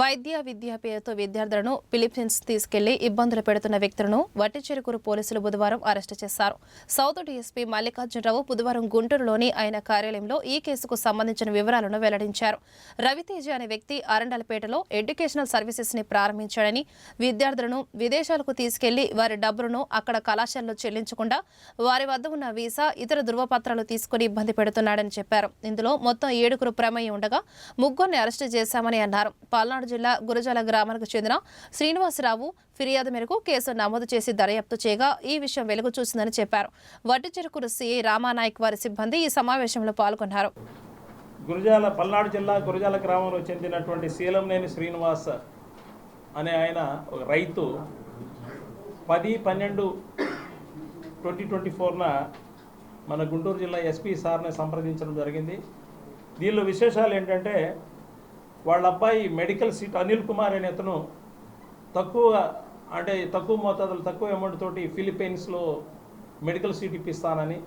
వైద్య విద్యా పేరుతో విద్యార్థులను ఫిలిప్పీన్స్ తీసుకెళ్ళి ఇబ్బందులు పెడుతున్న వ్యక్తులను వట్టిచెరుకూరు పోలీసులు బుధవారం అరెస్టు చేశారు. సౌత్ డీఎస్పీ మల్లికార్జునరావు బుధవారం గుంటూరులోని ఆయన కార్యాలయంలో ఈ కేసుకు సంబంధించిన వివరాలను వెల్లడించారు. రవితేజ అనే వ్యక్తి అరండలపేటలో ఎడ్యుకేషనల్ సర్వీసెస్ని ప్రారంభించాడని విద్యార్థులను విదేశాలకు తీసుకెళ్ళి వారి డబ్బులను అక్కడ కళాశాలలో చెల్లించకుండా వారి వద్ద ఉన్న వీసా ఇతర ధృవపత్రాలు తీసుకుని ఇబ్బంది పెడుతున్నాడని చెప్పారు. ఇందులో మొత్తం ఏడుగురు ప్రమేయం ఉండగా ముగ్గురిని అరెస్టు చేశామని అన్నారు. పల్నాడు జిల్లా గురజాల గ్రామానికి చెందిన శ్రీనివాసరావు ఫిర్యాదు మేరకు కేసు నమోదు చేసి దర్యాప్తు చేయగా ఈ విషయం వెలుగు చూసిందని చెప్పారు. వడ్డిచెరుకురు సీఐ రామానాయక్ వారి సిబ్బంది ఈ సమావేశంలో పాల్గొన్నారు. గురజాల పల్నాడు జిల్లా గురజాల గ్రామంలో చెందినటువంటి శీలంనేని శ్రీనివాస్ అనే ఆయన ఒక రైతు పది పన్నెండు ట్వంటీ ట్వంటీ ఫోర్న మన గుంటూరు జిల్లా ఎస్పీ సార్ని సంప్రదించడం జరిగింది. దీనిలో విశేషాలు ఏంటంటే వాళ్ళ అబ్బాయి మెడికల్ సీట్ అనిల్ కుమార్ అనే అతను తక్కువ అంటే తక్కువ మోతాదులు తక్కువ అమౌంట్ తోటి ఫిలిప్పీన్స్లో మెడికల్ సీట్ ఇప్పిస్తానని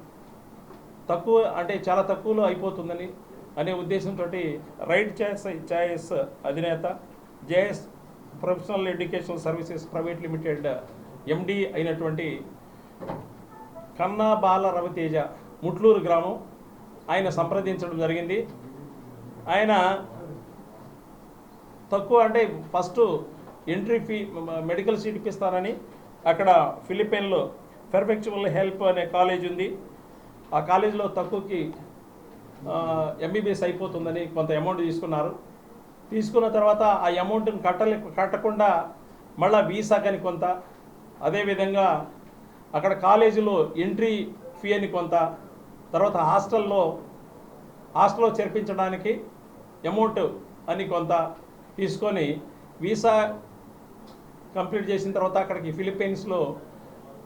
తక్కువ అంటే చాలా తక్కువలో అయిపోతుందని అనే ఉద్దేశంతో రైట్ చాయిస్ చాయిస్ అధినేత JS professional education services private limited MD అయినటువంటి కన్నా బాల రవితేజ ముట్లూరు గ్రామం ఆయన సంప్రదించడం జరిగింది. ఆయన తక్కువ అంటే first entry fee medical seat ఇప్పిస్తానని అక్కడ ఫిలిప్పైన్లో పెర్ఫెక్చువల్ హెల్ప్ అనే కాలేజ్ ఉంది. ఆ కాలేజీలో తక్కువకి ఎంబీబీఎస్ అయిపోతుందని కొంత అమౌంట్ తీసుకున్నారు. తీసుకున్న తర్వాత ఆ అమౌంట్ని కట్టలే కట్టకుండా మళ్ళీ వీసా కానీ కొంత అదేవిధంగా అక్కడ కాలేజీలో ఎంట్రీ ఫీ అని కొంత తర్వాత హాస్టల్లో హాస్టల్లో చేర్పించడానికి అమౌంట్ అని కొంత తీసుకొని వీసా కంప్లీట్ చేసిన తర్వాత అక్కడికి ఫిలిప్పీన్స్లో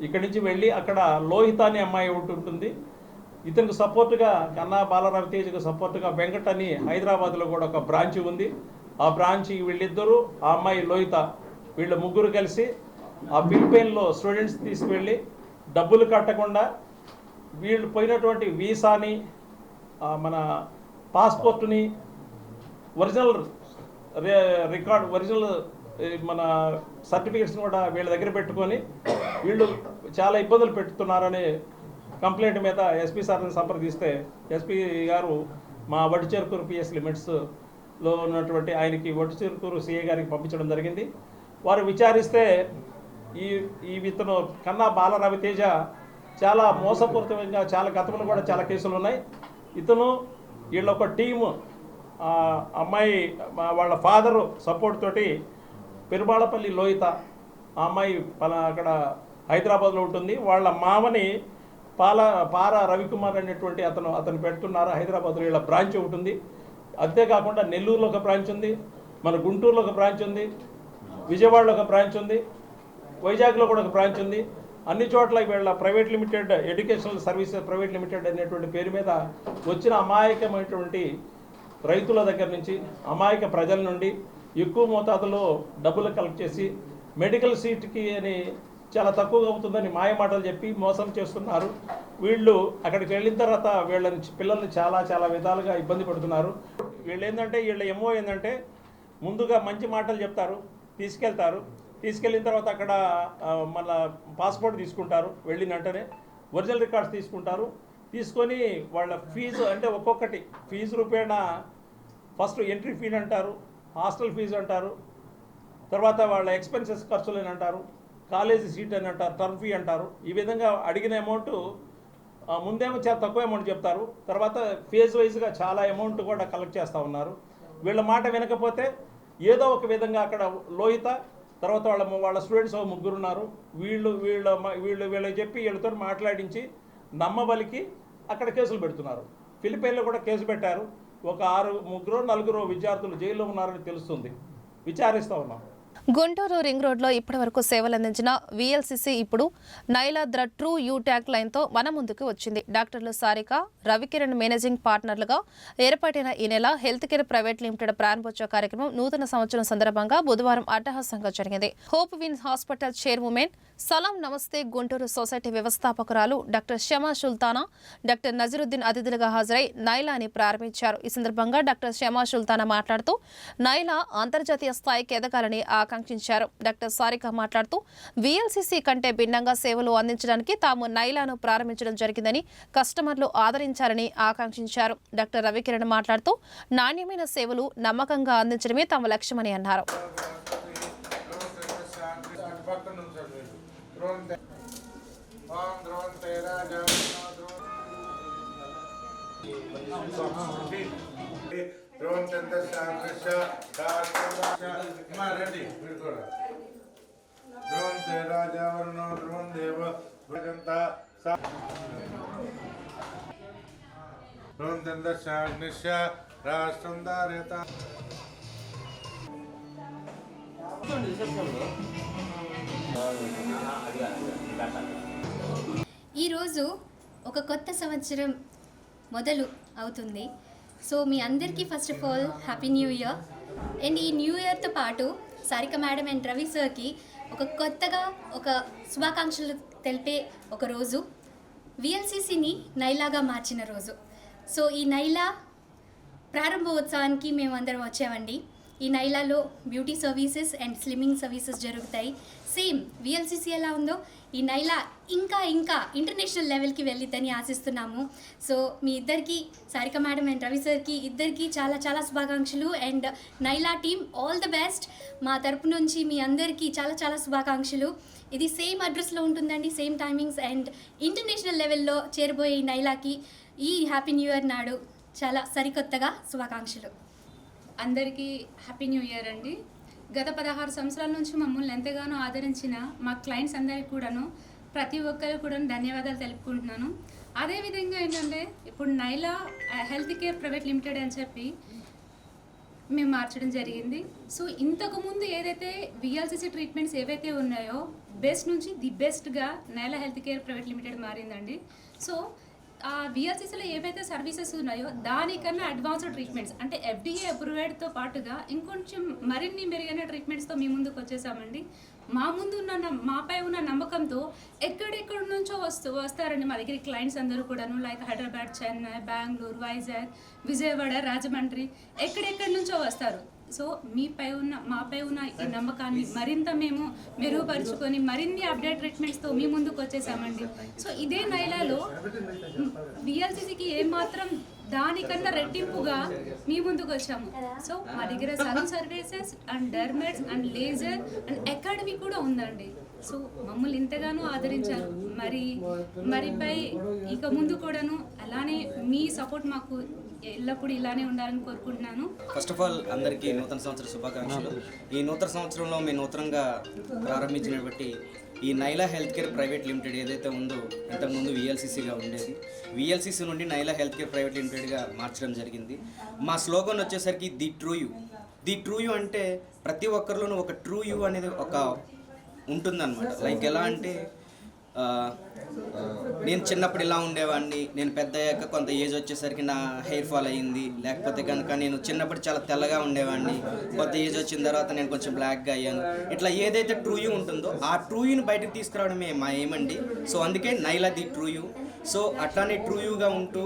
ఇక్కడి నుంచి వెళ్ళి అక్కడ లోహిత అనే అమ్మాయి ఒకటి ఉంటుంది. ఇతనికి సపోర్ట్గా కన్నా బాలరవితేజకు సపోర్ట్గా వెంకట్ అని హైదరాబాద్లో కూడా ఒక బ్రాంచ్ ఉంది. ఆ బ్రాంచ్కి వీళ్ళిద్దరూ ఆ అమ్మాయి లోహిత వీళ్ళ ముగ్గురు కలిసి ఆ ఫిలిపైన్లో స్టూడెంట్స్ తీసుకువెళ్ళి డబ్బులు కట్టకుండా వీళ్ళు పోయినటువంటి వీసాని మన పాస్పోర్ట్ని ఒరిజినల్ రికార్డ్ ఒరిజినల్ మన సర్టిఫికేట్స్ని కూడా వీళ్ళ దగ్గర పెట్టుకొని వీళ్ళు చాలా ఇబ్బందులు పెడుతున్నారని కంప్లైంట్ మీద ఎస్పీ సార్ని సంప్రదిస్తే ఎస్పీ గారు మా వడ్డిచేరుకూరు పిఎస్ లిమిట్స్లో ఉన్నటువంటి ఆయనకి వడ్డిచేరుకూరు సిఏ గారికి పంపించడం జరిగింది. వారు విచారిస్తే ఈ ఈ ఇతను కన్నా బాల రవితేజ చాలా మోసపూరితంగా చాలా గతంలో కూడా చాలా కేసులు ఉన్నాయి. ఇతను వీళ్ళొక టీము అమ్మాయి వాళ్ళ ఫాదరు సపోర్ట్ తోటి పెరుబాళపల్లి లోహిత ఆ అమ్మాయి పలా అక్కడ హైదరాబాద్లో ఉంటుంది. వాళ్ళ మామని పాల పార రవికుమార్ అనేటువంటి అతను అతను పెడుతున్నారు. హైదరాబాద్లో వీళ్ళ బ్రాంచ్ ఉంటుంది. అంతేకాకుండా నెల్లూరులో ఒక బ్రాంచ్ ఉంది. మన గుంటూరులో ఒక బ్రాంచ్ ఉంది. విజయవాడలో ఒక బ్రాంచ్ ఉంది. వైజాగ్లో కూడా ఒక బ్రాంచ్ ఉంది. అన్ని చోట్ల వీళ్ళ private limited educational services private limited అనేటువంటి పేరు మీద వచ్చిన అమాయకమైనటువంటి రైతుల దగ్గర నుంచి అమాయక ప్రజల నుండి ఎక్కువ మోతాదులో డబ్బులు కలెక్ట్ చేసి మెడికల్ సీట్కి అని చాలా తక్కువగా అవుతుందని మాయ మాటలు చెప్పి మోసం చేస్తున్నారు. వీళ్ళు అక్కడికి వెళ్ళిన తర్వాత వీళ్ళని పిల్లల్ని చాలా చాలా విధాలుగా ఇబ్బంది పడుతున్నారు. వీళ్ళు ఏంటంటే వీళ్ళ ఎమ్మో ఏంటంటే ముందుగా మంచి మాటలు చెప్తారు తీసుకెళ్తారు. తీసుకెళ్ళిన తర్వాత అక్కడ ఆ, పాస్పోర్ట్ తీసుకుంటారు. వెళ్ళిన వెంటనే ఒరిజినల్ రికార్డ్స్ తీసుకుంటారు. తీసుకొని వాళ్ళ ఫీజు అంటే ఒక్కొక్కటి. ఫీజు రూపేణా ఫస్ట్ ఎంట్రీ ఫీ అంటారు హాస్టల్ ఫీజు అంటారు తర్వాత వాళ్ళ ఎక్స్పెన్సెస్ ఖర్చులు అని అంటారు కాలేజీ సీట్ అని అంటారు టర్మ్ ఫీ అంటారు. ఈ విధంగా అడిగిన అమౌంట్ ముందేమో చాలా తక్కువ అమౌంట్ చెప్తారు. తర్వాత ఫేజ్ వైజ్గా చాలా అమౌంట్ కూడా కలెక్ట్ చేస్తూ ఉన్నారు. వీళ్ళ మాట వినకపోతే ఏదో ఒక విధంగా అక్కడ లోహిత తర్వాత వాళ్ళ వాళ్ళ స్టూడెంట్స్ ముగ్గురు ఉన్నారు వీళ్ళు వీళ్ళ వీళ్ళు వీళ్ళకి చెప్పి వీళ్ళతో మాట్లాడించి నమ్మబలికి అక్కడ కేసులు పెడుతున్నారు. ఫిలిపైన్లో కూడా కేసు పెట్టారు. ఒక ఆరు ముగ్గురు నలుగురు విద్యార్థులు జైల్లో ఉన్నారని తెలుస్తుంది. విచారిస్తూ ఉన్నాం. గుంటూరు రింగ్ రోడ్లో ఇప్పటివరకు సేవలు అందించిన వీఎల్సీసీ ఇప్పుడు నైలాద్ర ట్రూ యూ ట్యాక్ లైన్తో మన ముందుకు వచ్చింది. డాక్టర్లు సారిక రవికిరణ్ మేనేజింగ్ పార్ట్నర్లుగా ఏర్పాటైన ఈ నెల హెల్త్ కేర్ ప్రైవేట్ లిమిటెడ్ ప్రారంభోత్సవ కార్యక్రమం నూతన సంవత్సరం సందర్భంగా బుధవారం అట్టహాసంగా జరిగింది. Hope win hospital chairman Salam Namaste Guntur society వ్యవస్థాపకురాలు doctor Shama Sultana doctor Nazaruddin అతిథులుగా హాజరై నైలాని ప్రారంభించారు. ఈ సందర్భంగా డాక్టర్ షమా సుల్తానా మాట్లాడుతూ నైలా అంతర్జాతీయ స్థాయికి ఎదగాలని ఆకాంక్షించారు. డాక్టర్ సారిక మాట్లాడుతూ వీఎల్సీసీ కంటే భిన్నంగా సేవలు అందించడానికి తాము నైలాను ప్రారంభించడం జరిగిందని కస్టమర్లు ఆదరించాలని ఆకాంక్షించారు. డాక్టర్ రవికిరణ్ మాట్లాడుతూ నాణ్యమైన సేవలు నమ్మకంగా అందించడమే తమ లక్ష్యమని అన్నారు. ధ్రువం రెడ్డి మీరు కూడా ధ్రువం రాజావరుణో ధ్రువం దేవ భజంత ధ్రువం చంద్రశాగ్నిశ్య రాష్ట్రం దార్యత ఈరోజు ఒక కొత్త సంవత్సరం మొదలు అవుతుంది. సో మీ అందరికీ first of all happy new year and ఈ న్యూ ఇయర్తో పాటు సారిక మేడం అండ్ రవి సార్కి ఒక కొత్తగా ఒక శుభాకాంక్షలు తెలిపే ఒక రోజు విఎల్సిసిని నైలాగా మార్చిన రోజు. సో ఈ నైలా ప్రారంభోత్సవానికి మేము అందరం వచ్చామండి. ఈ నైలాలో beauty services and slimming services జరుగుతాయి. సేమ్ విఎల్సిసి ఎలా ఉందో ఈ నైలా ఇంకా ఇంకా ఇంటర్నేషనల్ లెవెల్కి వెళ్ళిద్దని ఆశిస్తున్నాము. సో మీ ఇద్దరికి సారిక మేడం అండ్ రవి సార్కి ఇద్దరికి చాలా చాలా శుభాకాంక్షలు and Naila team all the best మా తరపు నుంచి మీ అందరికీ చాలా చాలా శుభాకాంక్షలు. ఇది సేమ్ అడ్రస్లో ఉంటుందండి సేమ్ టైమింగ్స్ అండ్ ఇంటర్నేషనల్ లెవెల్లో చేరబోయే ఈ నైలాకి ఈ హ్యాపీ న్యూ ఇయర్ నాడు చాలా సరికొత్తగా శుభాకాంక్షలు. అందరికీ హ్యాపీ న్యూ ఇయర్ అండి. గత పదహారు సంవత్సరాల నుంచి మమ్మల్ని ఎంతగానో ఆదరించిన మా క్లయింట్స్ అందరికి కూడాను ప్రతి ఒక్కరు కూడా ధన్యవాదాలు తెలుపుకుంటున్నాను. అదేవిధంగా ఏంటంటే ఇప్పుడు Naila health care private limited అని చెప్పి మేము మార్చడం జరిగింది. సో ఇంతకుముందు ఏదైతే విఎల్సిసి ట్రీట్మెంట్స్ ఏవైతే ఉన్నాయో బెస్ట్ నుంచి ది బెస్ట్గా Naila health care private limited మారిందండి. So ఆ బిఆర్సీసీలో ఏవైతే సర్వీసెస్ ఉన్నాయో దానికన్నా అడ్వాన్స్డ్ ట్రీట్మెంట్స్ అంటే ఎఫ్డీఏ అప్రూవెడ్తో పాటుగా ఇంకొంచెం మరిన్ని మెరుగైన ట్రీట్మెంట్స్తో మీ ముందుకు వచ్చేసామండి. మా ముందు ఉన్న మాపై ఉన్న నమ్మకంతో ఎక్కడెక్కడి నుంచో వస్తూ వస్తారండి మా దగ్గర క్లయింట్స్ అందరూ కూడాను. లైక్ హైదరాబాద్ చెన్నై బెంగళూరు వైజాగ్ విజయవాడ రాజమండ్రి ఎక్కడెక్కడి నుంచో వస్తారు. సో మీపై ఉన్న మాపై ఉన్న ఈ నమ్మకాన్ని మరింత మేము మెరుగుపరుచుకొని మరిన్ని అప్డేట్ ట్రీట్మెంట్స్తో మీ ముందుకు వచ్చేసామండి. సో ఇదే నైలాలో విఎల్సిసికి ఏమాత్రం దానికన్నా రెట్టింపుగా మీ ముందుకు వచ్చాము. సో మా దగ్గర salon services and dermats and laser and academy కూడా ఉందండి. సో మమ్మల్ని ఇంతగానో ఆదరించారు. మరి మరిపై ఇక ముందు కూడాను అలానే మీ సపోర్ట్ మాకు ఎల్లప్పుడూ ఇలానే ఉండాలని కోరుకుంటున్నాను. ఫస్ట్ ఆఫ్ ఆల్ అందరికీ నూతన సంవత్సర శుభాకాంక్షలు. ఈ నూతన సంవత్సరంలో మేము నూతనంగా ప్రారంభించినటువంటి ఈ Naila health care private limited ఏదైతే ఉందో ఇంతకుముందు విఎల్సిసిగా ఉండేది. విఎల్సిసి నుండి నైలా హెల్త్ కేర్ ప్రైవేట్ లిమిటెడ్గా మార్చడం జరిగింది. మా స్లోగన్ వచ్చేసరికి the true you. The true you అంటే ప్రతి ఒక్కరిలోనూ ఒక ట్రూ యూ అనేది ఒక ఉంటుందన్నమాట. లైక్ ఎలా అంటే నేను చిన్నప్పుడు ఇలా ఉండేవాడిని. నేను పెద్ద అయ్యాక కొంత ఏజ్ వచ్చేసరికి నా హెయిర్ ఫాల్ అయ్యింది. లేకపోతే కనుక నేను చిన్నప్పుడు చాలా తెల్లగా ఉండేవాడిని. కొంత ఏజ్ వచ్చిన తర్వాత నేను కొంచెం బ్లాక్గా అయ్యాను. ఇట్లా ఏదైతే ట్రూ యూ ఉంటుందో ఆ ట్రూ యూని బయటకు తీసుకురావడమే మా ఏమండి సో అందుకే Naila the true you so అట్లానే ట్రూ యూగా ఉంటూ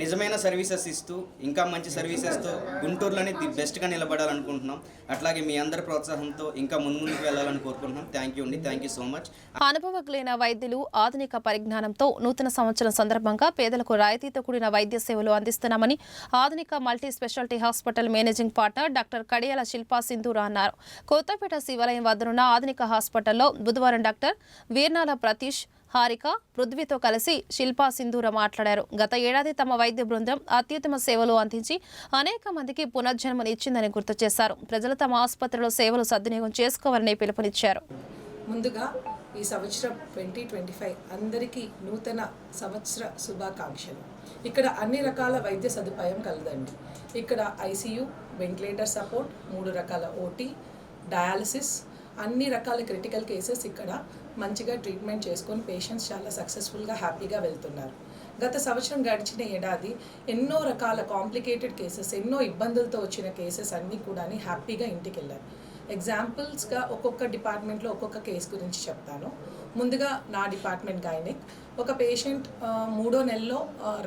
నిజమైన సర్వీసెస్ ఇస్తూ ఇంకా మంచి సర్వీసెస్తో గుంటూరులోనే ది బెస్ట్గా నిలబడాలనుకుంటున్నాం. అట్లాగే మీ అందరి ప్రోత్సాహంతో ఇంకా ముందు ముందుకు వెళ్ళాలని కోరుకుంటున్నాం. థ్యాంక్ యూ అండి. థ్యాంక్ యూ సో మచ్ అనుభవజ్ఞైన వైద్యులు ఆధునిక పరిజ్ఞానంతో నూతన సంవత్సరం సందర్భంగా పేదలకు రాయితీతో కూడిన వైద్య సేవలు అందిస్తున్నామని Adhunika multi speciality hospital managing partner doctor Kadiyala Shilpa Sindhura అన్నారు. కొత్తపేట శివాలయం వద్దనున్న ఆధునిక హాస్పిటల్లో బుధవారం డాక్టర్ వీర్నాల ప్రతీష్ హారిక పృథ్వీతో కలిసి శిల్పా సింధూర మాట్లాడారు. గత ఏడాది తమ వైద్య బృందం అత్యుత్తమ సేవలు అందించి అనేక మందికి పునర్జన్మనిచ్చిందని గుర్తు చేశారు. ప్రజలు తమ ఆసుపత్రిలో సేవలు సద్వినియోగం చేసుకోవాలని పిలుపునిచ్చారు. ముందుగా ఈ సంవత్సరం ట్వంటీ ట్వంటీ ఫైవ్ అందరికీ నూతన సంవత్సర శుభాకాంక్షలు. ఇక్కడ అన్ని రకాల వైద్య సదుపాయం కలదండి. ఇక్కడ ఐసీయూ వెంటిలేటర్ సపోర్ట్ మూడు రకాల ఓటీ డయాలసిస్ అన్ని రకాల క్రిటికల్ కేసెస్ ఇక్కడ మంచిగా ట్రీట్మెంట్ చేసుకొని పేషెంట్స్ చాలా సక్సెస్ఫుల్గా హ్యాపీగా వెళ్తున్నారు. గత సంవత్సరం గడిచిన ఏడాది ఎన్నో రకాల కాంప్లికేటెడ్ కేసెస్ ఎన్నో ఇబ్బందులతో వచ్చిన కేసెస్ అన్నీ కూడా హ్యాపీగా ఇంటికి వెళ్ళారు ఎగ్జాంపుల్స్గా ఒక్కొక్క డిపార్ట్మెంట్లో ఒక్కొక్క కేసు గురించి చెప్తాను. ముందుగా నా డిపార్ట్మెంట్ గైనిక్. ఒక పేషెంట్ మూడో నెలలో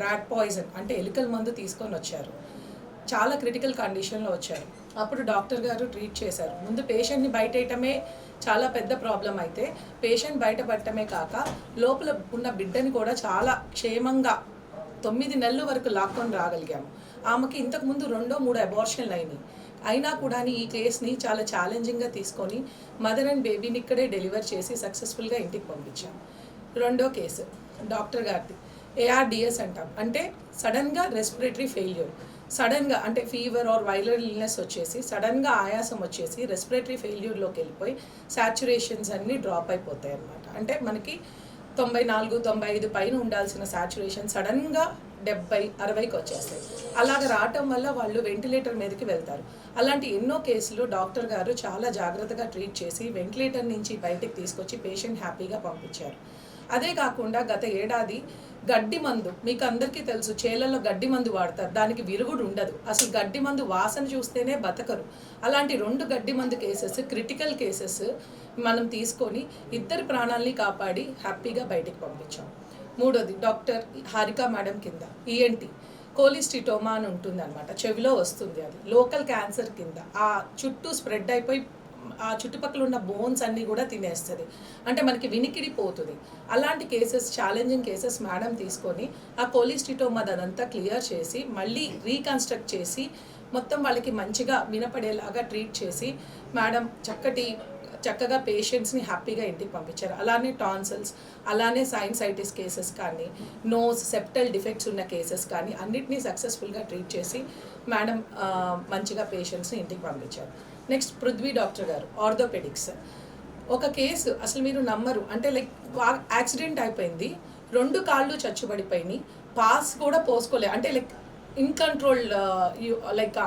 ర్యాట్ పాయిజన్ అంటే ఎలుకల మందు తీసుకొని వచ్చారు. చాలా క్రిటికల్ కండిషన్లో వచ్చారు. అప్పుడు డాక్టర్ గారు ట్రీట్ చేశారు. ముందు పేషెంట్ని బయటేయటమే చాలా పెద్ద ప్రాబ్లం అయితే పేషెంట్ బయటపడటమే కాక లోపల ఉన్న బిడ్డని కూడా చాలా క్షేమంగా తొమ్మిది నెలల వరకు లాక్కొని రాగలిగాము. ఆమెకి ఇంతకుముందు రెండో మూడు అబార్షన్లు అయినాయి. అయినా కూడా ఈ కేస్ని చాలా ఛాలెంజింగ్గా తీసుకొని మదర్ అండ్ బేబీని ఇక్కడే డెలివర్ చేసి సక్సెస్ఫుల్గా ఇంటికి పంపించాం. రెండో కేసు డాక్టర్ గారిది. ఏఆర్డిఎస్ అంటాం. అంటే సడన్గా రెస్పిరేటరీ ఫెయిల్యూర్ సడన్గా అంటే ఫీవర్ ఆర్ వైరల్ ఇల్నెస్ వచ్చేసి సడన్గా ఆయాసం వచ్చేసి రెస్పిరేటరీ ఫెయిల్యూర్లోకి వెళ్ళిపోయి సాచురేషన్స్ అన్నీ డ్రాప్ అయిపోతాయి అన్నమాట. అంటే మనకి తొంభై నాలుగు తొంభై ఐదు పైన ఉండాల్సిన సాచురేషన్ సడన్గా డెబ్బై అరవైకి వచ్చేస్తాయి. అలాగ రావటం వల్ల వాళ్ళు వెంటిలేటర్ మీదకి వెళ్తారు. అలాంటి ఎన్నో కేసులు డాక్టర్ గారు చాలా జాగ్రత్తగా ట్రీట్ చేసి వెంటిలేటర్ నుంచి బయటకు తీసుకొచ్చి పేషెంట్ హ్యాపీగా పంపించారు. అదే కాకుండా గత ఏడాది గడ్డి మందు మీకు అందరికీ తెలుసు చేలల్లో గడ్డి మందు వాడతారు. దానికి విరుగుడు ఉండదు. అసలు గడ్డి మందు వాసన చూస్తేనే బతకరు. అలాంటి రెండు గడ్డి మందు కేసెస్ క్రిటికల్ కేసెస్ మనం తీసుకొని ఇద్దరి ప్రాణాలని కాపాడి హ్యాపీగా బయటికి పంపించాం. మూడోది డాక్టర్ హారిక మేడం కింద ఈఎన్టీ కోలిస్టిటోమా అని ఉంటుంది అనమాట చెవిలో వస్తుంది అది. లోకల్ క్యాన్సర్ కింద. ఆ చుట్టూ స్ప్రెడ్ అయిపోయి ఆ చుట్టుపక్కల ఉన్న బోన్స్ అన్నీ కూడా తినేస్తుంది. అంటే మనకి వినికిడి పోతుంది. అలాంటి కేసెస్ ఛాలెంజింగ్ కేసెస్ మేడం తీసుకొని ఆ కోలిస్టిటోమా అదంతా క్లియర్ చేసి మళ్ళీ రీకన్స్ట్రక్ట్ చేసి మొత్తం వాళ్ళకి మంచిగా వినపడేలాగా ట్రీట్ చేసి మేడం చక్కటి చక్కగా పేషెంట్స్ని హ్యాపీగా ఇంటికి పంపించారు. అలానే టాన్సల్స్ అలానే సైన్సైటిస్ కేసెస్ కానీ నోస్ సెప్టల్ డిఫెక్ట్స్ ఉన్న కేసెస్ కానీ అన్నిటినీ సక్సెస్ఫుల్గా ట్రీట్ చేసి మేడం మంచిగా పేషెంట్స్ని ఇంటికి పంపించారు. నెక్స్ట్ పృథ్వీ డాక్టర్ గారు ఆర్థోపెడిక్స్ ఒక కేసు అసలు మీరు నమ్మరు. అంటే లైక్ యాక్సిడెంట్ అయిపోయింది. రెండు కాళ్ళు చచ్చుబడిపోయినాయి. పాస్ కూడా పోసుకోలే. అంటే like in control like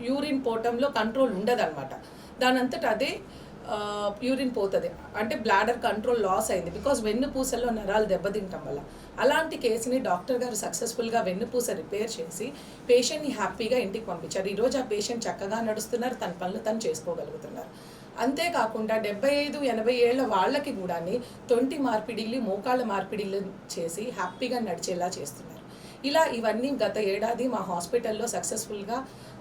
urine పోవటంలో control ఉండదన్నమాట. దానంతట అదే యూరిన్ పోతుంది. అంటే బ్లాడర్ కంట్రోల్ లాస్ అయింది. బికాజ్ వెన్నుపూసలో నరాలు దెబ్బతింటం వల్ల. అలాంటి కేసుని డాక్టర్ గారు సక్సెస్ఫుల్గా వెన్నుపూస రిపేర్ చేసి పేషెంట్ని హ్యాపీగా ఇంటికి పంపించారు. ఈరోజు ఆ పేషెంట్ చక్కగా నడుస్తున్నారు. తన పనులు తను చేసుకోగలుగుతున్నారు. అంతేకాకుండా డెబ్బై ఐదు ఎనభై ఏళ్ళ వాళ్ళకి కూడా తొంటి మార్పిడిలు మోకాళ్ళ మార్పిడిలు చేసి హ్యాపీగా నడిచేలా చేస్తున్నారు. ఇలా ఇవన్నీ గత ఏడాది మా హాస్పిటల్లో సక్సెస్ఫుల్గా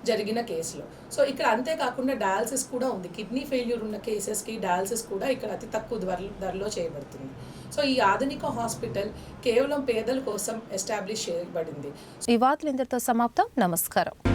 జరిగిన కేసులు. సో ఇక్కడ అంతేకాకుండా డయాలసిస్ కూడా ఉంది. కిడ్నీ ఫెయిల్యూర్ ఉన్న కేసెస్కి డయాలసిస్ కూడా ఇక్కడ అతి తక్కువ ధర ధరలో చేయబడుతుంది. సో ఈ ఆధునిక హాస్పిటల్ కేవలం పేదల కోసం ఎస్టాబ్లిష్ చేయబడింది. ఈ వార్తలు ఇంతటితో సమాప్తం. నమస్కారం.